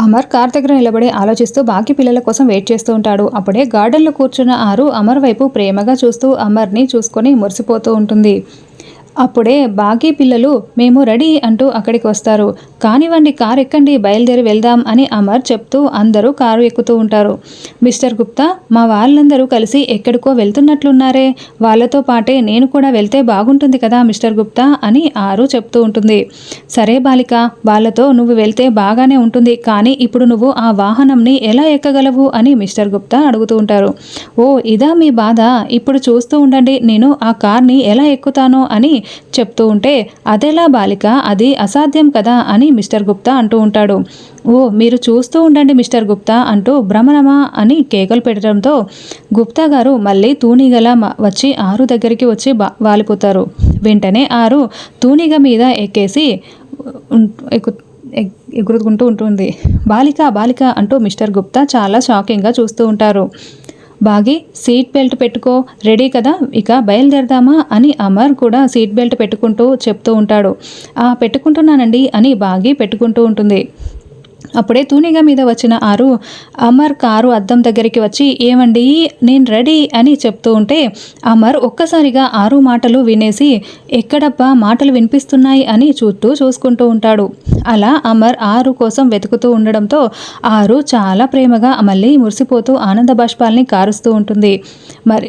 Amar car దగ్గర నిలబడి ఆలోచిస్తూ బాకీ పిల్లల కోసం వెయిట్ చేస్తూ ఉంటాడు. అప్పుడే గార్డెన్లో కూర్చున్న ఆరు అమర్ వైపు ప్రేమగా చూస్తూ అమర్ని చూసుకొని మురిసిపోతూ ఉంటుంది. అప్పుడే బాకీ పిల్లలు మేము రెడీ అంటూ అక్కడికి వస్తారు. కానివ్వండి కారు ఎక్కండి బయలుదేరి వెళ్దాం అని అమర్ చెప్తూ అందరూ కారు ఎక్కుతూ ఉంటారు. మిస్టర్ గుప్తా మా వాళ్ళందరూ కలిసి ఎక్కడికో వెళ్తున్నట్లున్నారే. వాళ్ళతో పాటే నేను కూడా వెళ్తే బాగుంటుంది కదా మిస్టర్ గుప్తా అని ఆరు చెప్తూ ఉంటుంది. సరే బాలిక వాళ్ళతో నువ్వు వెళ్తే బాగానే ఉంటుంది కానీ ఇప్పుడు నువ్వు ఆ వాహనంని ఎలా ఎక్కగలవు అని మిస్టర్ గుప్తా అడుగుతూ ఉంటారు. ఓ ఇదా మీ బాధ. ఇప్పుడు చూస్తూ ఉండండి నేను ఆ కార్ని ఎలా ఎక్కుతానో అని చెప్తూ ఉంటే అదేలా బాలిక అది అసాధ్యం కదా అని మిస్టర్ గుప్తా అంటూ ఉంటాడు. ఓ మీరు చూస్తూ ఉండండి మిస్టర్ గుప్తా అంటూ భ్రమణమా అని కేకలు పెట్టడంతో గుప్తా గారు మళ్ళీ తూనీగల వచ్చి ఆరు దగ్గరికి వచ్చి వాలిపోతారు. వెంటనే ఆరు తూనిగ మీద ఎక్కేసి ఎక్కు ఎగురుకుంటూ ఉంటుంది. బాలిక బాలిక అంటూ మిస్టర్ గుప్తా చాలా షాకింగ్గా చూస్తూ ఉంటారు. బాగి సీట్ బెల్ట్ పెట్టుకో రెడీ కదా ఇక బయలుదేరదామా అని అమర్ కూడా సీట్ బెల్ట్ పెట్టుకుంటూ చెప్తూ ఉంటాడు. ఆ పెట్టుకుంటున్నానండి అని బాగి పెట్టుకుంటూ ఉంటుంది. అప్పుడే తూనిగా మీద వచ్చిన ఆరు అమర్ కారు అద్దం దగ్గరికి వచ్చి ఏమండి నేను రెడీ అని చెప్తూ ఉంటే అమర్ ఒక్కసారిగా ఆరు మాటలు వినేసి ఎక్కడబ్బా మాటలు వినిపిస్తున్నాయి అని చుట్టూ చూసుకుంటూ ఉంటాడు. అలా అమర్ ఆరు కోసం వెతుకుతూ ఉండడంతో ఆరు చాలా ప్రేమగా మళ్ళీ మురిసిపోతూ ఆనంద బాష్పాల్ని కారుస్తూ ఉంటుంది. మరి